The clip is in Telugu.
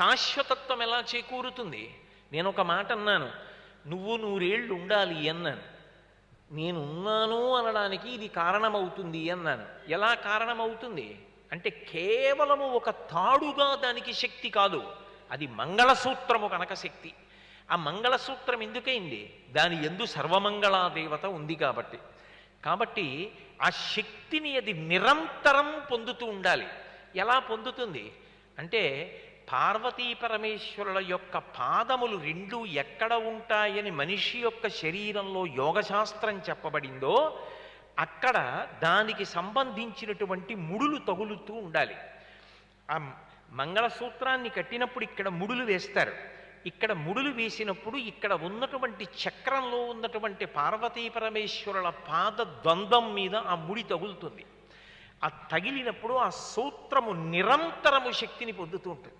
శాశ్వతత్వం ఎలా చేకూరుతుంది? నేను ఒక మాట అన్నాను. నువ్వు నూరేళ్ళు ఉండాలి అన్నాను. నేను ఉన్నాను అనడానికి ఇది కారణమవుతుంది అన్నాను. ఎలా కారణమవుతుంది? అంటే కేవలము ఒక తాడుగా దానికి శక్తి కాదు. అది మంగళసూత్రము కనుక శక్తి. ఆ మంగళసూత్రం ఎందుకైంది? దాని ఎందు సర్వమంగళా దేవత ఉంది కాబట్టి. కాబట్టి ఆ శక్తిని అది నిరంతరం పొందుతూ ఉండాలి. ఎలా పొందుతుంది? అంటే పార్వతీ పరమేశ్వరుల యొక్క పాదములు రెండు ఎక్కడ ఉంటాయని మనిషి యొక్క శరీరంలో యోగశాస్త్రం చెప్పబడిందో అక్కడ దానికి సంబంధించినటువంటి ముడులు తగులుతూ ఉండాలి. ఆ మంగళసూత్రాన్ని కట్టినప్పుడు ఇక్కడ ముడులు వేస్తారు. ఇక్కడ ముడులు వేసినప్పుడు ఇక్కడ ఉన్నటువంటి చక్రంలో ఉన్నటువంటి పార్వతీ పరమేశ్వరుల పాద ద్వంద్వం మీద ఆ ముడి తగులుతుంది. ఆ తగిలినప్పుడు ఆ సూత్రము నిరంతరము శక్తిని పొందుతూ ఉంటుంది.